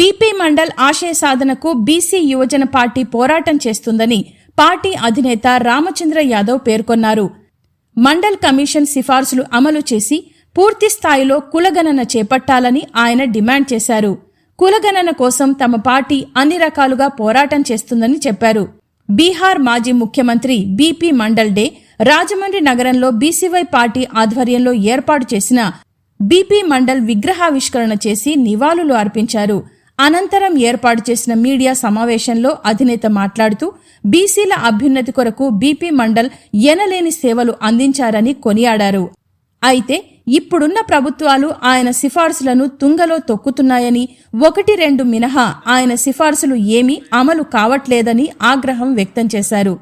BP mandal ఆశయ సాధనకు BC యువజన పార్టీ పోరాటం చేస్తుందని పార్టీ అధినేత రామచంద్ర యాదవ్ పేర్కొన్నారు. మండల్ కమిషన్ సిఫార్సులు అమలు చేసి పూర్తి స్థాయిలో కులగణన చేపట్టాలని ఆయన డిమాండ్ చేశారు. కులగణన కోసం తమ పార్టీ అన్ని రకాలుగా పోరాటం చేస్తుందని చెప్పారు. బీహార్ మాజీ ముఖ్యమంత్రి బీపీ మండల్ డే రాజమండ్రి నగరంలో బీసీవై పార్టీ ఆధ్వర్యంలో ఏర్పాటు చేసిన బీపీ మండల్ విగ్రహావిష్కరణ చేసి నివాళులు అర్పించారు. అనంతరం ఏర్పాటు చేసిన మీడియా సమావేశంలో అధినేత మాట్లాడుతూ బీసీల అభ్యున్నతి కొరకు బీపీ మండల్ ఎనలేని సేవలు అందించారని కొనియాడారు. అయితే ఇప్పుడున్న ప్రభుత్వాలు ఆయన సిఫార్సులను తుంగలో తొక్కుతున్నాయని ఒకటి రెండు మినహా ఆయన సిఫార్సులు ఏమీ అమలు కావట్లేదని ఆగ్రహం వ్యక్తం చేశారు.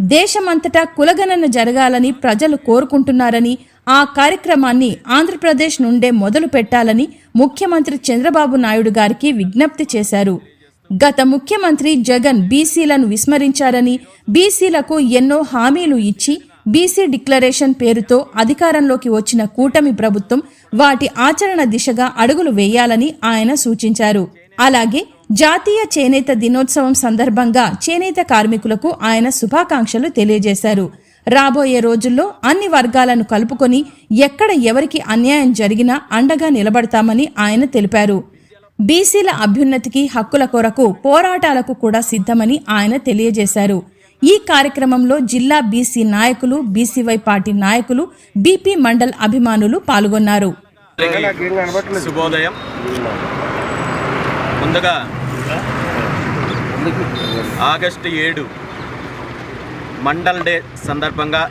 దేశమంతటా కులగణన జరగాలని ప్రజలు కోరుకుంటున్నారని ఆ కార్యక్రమాన్ని ఆంధ్రప్రదేశ్ నుండే మొదలు పెట్టాలని ముఖ్యమంత్రి చంద్రబాబు నాయుడు గారికి విజ్ఞప్తి చేశారు. గత ముఖ్యమంత్రి జగన్ బీసీలను విస్మరించారని బీసీలకు ఎన్నో హామీలు ఇచ్చి బీసీ డిక్లరేషన్ పేరుతో అధికారంలోకి వచ్చిన కూటమి ప్రభుత్వం వాటి ఆచరణ దిశగా అడుగులు వేయాలని ఆయన సూచించారు. అలాగే జాతీయ చేనేత దినోత్సవం సందర్భంగా చేనేత కార్మికులకు ఆయన శుభాకాంక్షలు తెలియజేశారు. రాబోయే రోజుల్లో అన్ని వర్గాలను కలుపుకొని ఎక్కడ ఎవరికి అన్యాయం జరిగినా అండగా నిలబడతామని ఆయన తెలిపారు. బీసీల అభ్యున్నతికి హక్కుల కొరకు పోరాటాలకు కూడా సిద్ధమని ఆయన తెలియజేశారు. ఈ కార్యక్రమంలో జిల్లా బీసీ నాయకులు బీసీవై పార్టీ నాయకులు బీపీ మండల్ అభిమానులు పాల్గొన్నారు. శుభోదయం. ముందుగా ఆగస్టు ఏడు మండల్ డే సందర్భంగా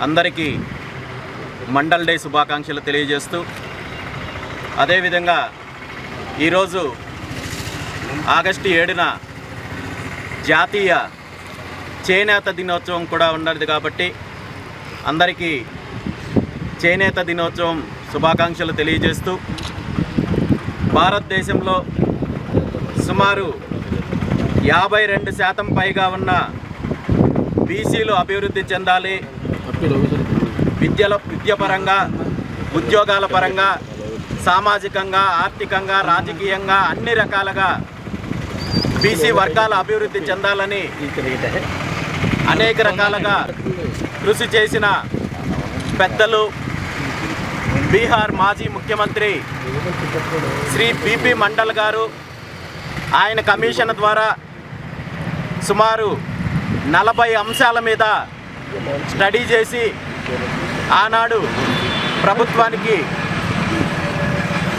అందరికీ మండల్ డే శుభాకాంక్షలు తెలియజేస్తూ అదేవిధంగా ఈరోజు ఆగస్టు ఏడున జాతీయ చేనేత దినోత్సవం కూడా ఉన్నది కాబట్టి అందరికీ చేనేత దినోత్సవం శుభాకాంక్షలు తెలియజేస్తూ భారతదేశంలో సుమారు యాభై రెండు శాతం పైగా ఉన్న బీసీలు అభివృద్ధి చెందాలి. విద్యలో విద్యపరంగా ఉద్యోగాల పరంగా సామాజికంగా ఆర్థికంగా రాజకీయంగా అన్ని రకాలుగా బీసీ వర్గాల అభివృద్ధి చెందాలని అనేక రకాలుగా కృషి చేసిన పెద్దలు బీహార్ మాజీ ముఖ్యమంత్రి శ్రీ పిపి మండల్ గారు. ఆయన కమిషన్ ద్వారా సుమారు నలభై అంశాల మీద స్టడీ చేసి ఆనాడు ప్రభుత్వానికి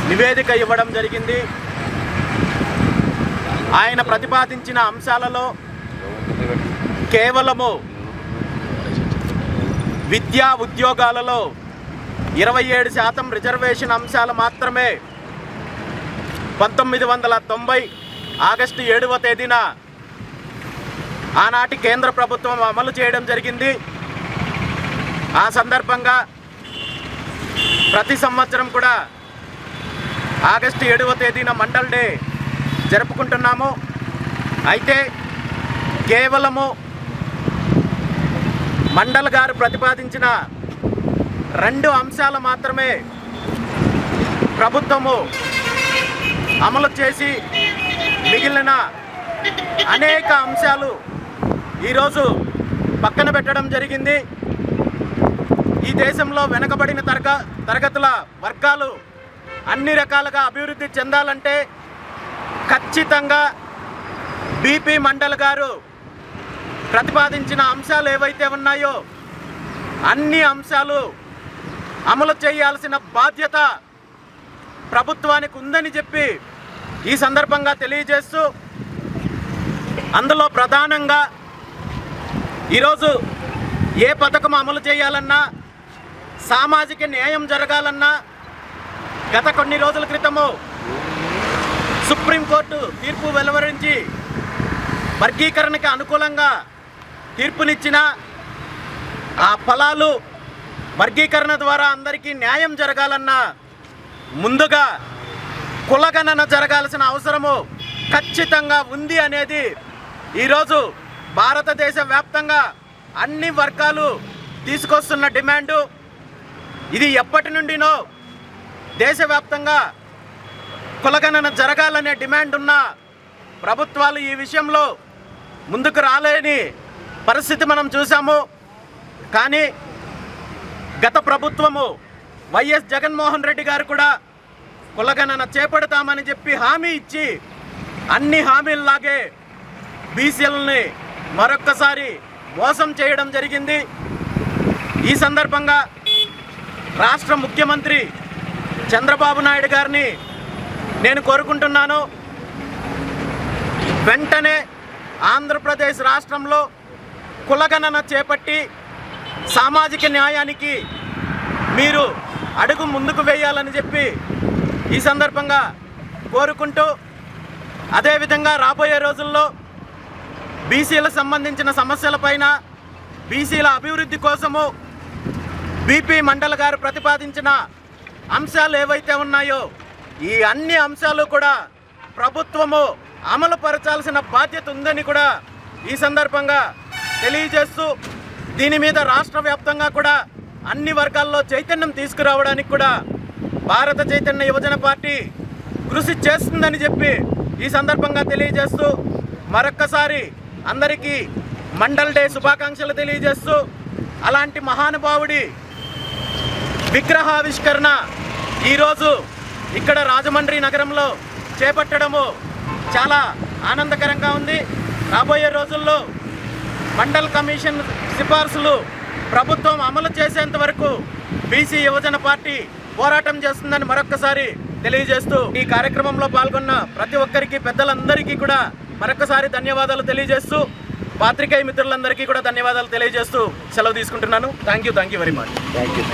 నివేదిక ఇవ్వడం జరిగింది. ఆయన ప్రతిపాదించిన అంశాలలో కేవలము విద్యా ఉద్యోగాలలో ఇరవై ఏడు శాతం రిజర్వేషన్ అంశాలు మాత్రమే పంతొమ్మిది వందల తొంభై ఆగస్టు ఏడవ తేదీన ఆనాటి కేంద్ర ప్రభుత్వం అమలు చేయడం జరిగింది. ఆ సందర్భంగా ప్రతి సంవత్సరం కూడా ఆగస్టు ఏడవ తేదీన మండల్ డే జరుపుకుంటున్నాము. అయితే కేవలము మండల్ గారు ప్రతిపాదించిన రెండు అంశాలు మాత్రమే ప్రభుత్వము అమలు చేసి మిగిలిన అనేక అంశాలు ఈరోజు పక్కన పెట్టడం జరిగింది. ఈ దేశంలో వెనకబడిన తరగ తరగతుల వర్గాలు అన్ని రకాలుగా అభివృద్ధి చెందాలంటే ఖచ్చితంగా బీపీ మండల్ గారు ప్రతిపాదించిన అంశాలు ఏవైతే ఉన్నాయో అన్ని అంశాలు అమలు చేయాల్సిన బాధ్యత ప్రభుత్వానికి ఉందని చెప్పి ఈ సందర్భంగా తెలియజేస్తూ అందులో ప్రధానంగా ఈరోజు ఏ పథకం అమలు చేయాలన్నా సామాజిక న్యాయం జరగాలన్నా గత కొన్ని రోజుల క్రితము సుప్రీంకోర్టు తీర్పు వెలువరించి వర్గీకరణకి అనుకూలంగా తీర్పునిచ్చిన ఆ ఫలాలు వర్గీకరణ ద్వారా అందరికీ న్యాయం జరగాలన్నా ముందుగా కులగణన జరగాల్సిన అవసరము ఖచ్చితంగా ఉంది అనేది ఈరోజు భారతదేశ వ్యాప్తంగా అన్ని వర్గాలు తీసుకొస్తున్న డిమాండు ఇది ఎప్పటి నుండినో దేశవ్యాప్తంగా కులగణన జరగాలనే డిమాండ్ ఉన్న ప్రభుత్వాలు ఈ విషయంలో ముందుకు రాలేని పరిస్థితి మనం చూసాము కానీ గత ప్రభుత్వము వైఎస్ జగన్మోహన్ రెడ్డి గారు కూడా కులగణన చేపడతామని చెప్పి హామీ ఇచ్చి అన్ని హామీల్లాగే బీసీలని మరొక్కసారి మోసం చేయడం జరిగింది. ఈ సందర్భంగా రాష్ట్ర ముఖ్యమంత్రి చంద్రబాబు నాయుడు గారిని నేను కోరుకుంటున్నాను. వెంటనే ఆంధ్రప్రదేశ్ రాష్ట్రంలో కులగణన చేపట్టి సామాజిక న్యాయానికి మీరు అడుగు ముందుకు వేయాలని చెప్పి ఈ సందర్భంగా కోరుకుంటూ అదేవిధంగా రాబోయే రోజుల్లో బీసీలకు సంబంధించిన సమస్యలపైన బీసీల అభివృద్ధి కోసము బీపీ మండల్ గారు ప్రతిపాదించిన అంశాలు ఏవైతే ఉన్నాయో ఈ అన్ని అంశాలు కూడా ప్రభుత్వము అమలు పరచాల్సిన బాధ్యత ఉందని కూడా ఈ సందర్భంగా తెలియజేస్తూ దీని మీద రాష్ట్ర వ్యాప్తంగా కూడా అన్ని వర్గాల్లో చైతన్యం తీసుకురావడానికి కూడా భారత చైతన్య యువజన పార్టీ కృషి చేస్తుందని చెప్పి ఈ సందర్భంగా తెలియజేస్తూ మరొక్కసారి అందరికీ మండల్ డే శుభాకాంక్షలు తెలియజేస్తూ అలాంటి మహానుభావుడి విగ్రహావిష్కరణ ఈరోజు ఇక్కడ రాజమండ్రి నగరంలో చేపట్టడము చాలా ఆనందకరంగా ఉంది. రాబోయే రోజుల్లో మండల్ కమిషన్ సిఫార్సులు ప్రభుత్వం అమలు చేసేంత వరకు బీసీ యువజన పార్టీ పోరాటం చేస్తుందని మరొక్కసారి తెలియజేస్తూ ఈ కార్యక్రమంలో పాల్గొన్న ప్రతి ఒక్కరికి పెద్దలందరికీ కూడా మరొకసారి ధన్యవాదాలు తెలియజేస్తూ పాత్రికేయ మిత్రులందరికీ కూడా ధన్యవాదాలు తెలియజేస్తూ సెలవు తీసుకుంటున్నాను. Thank you thank you very much thank you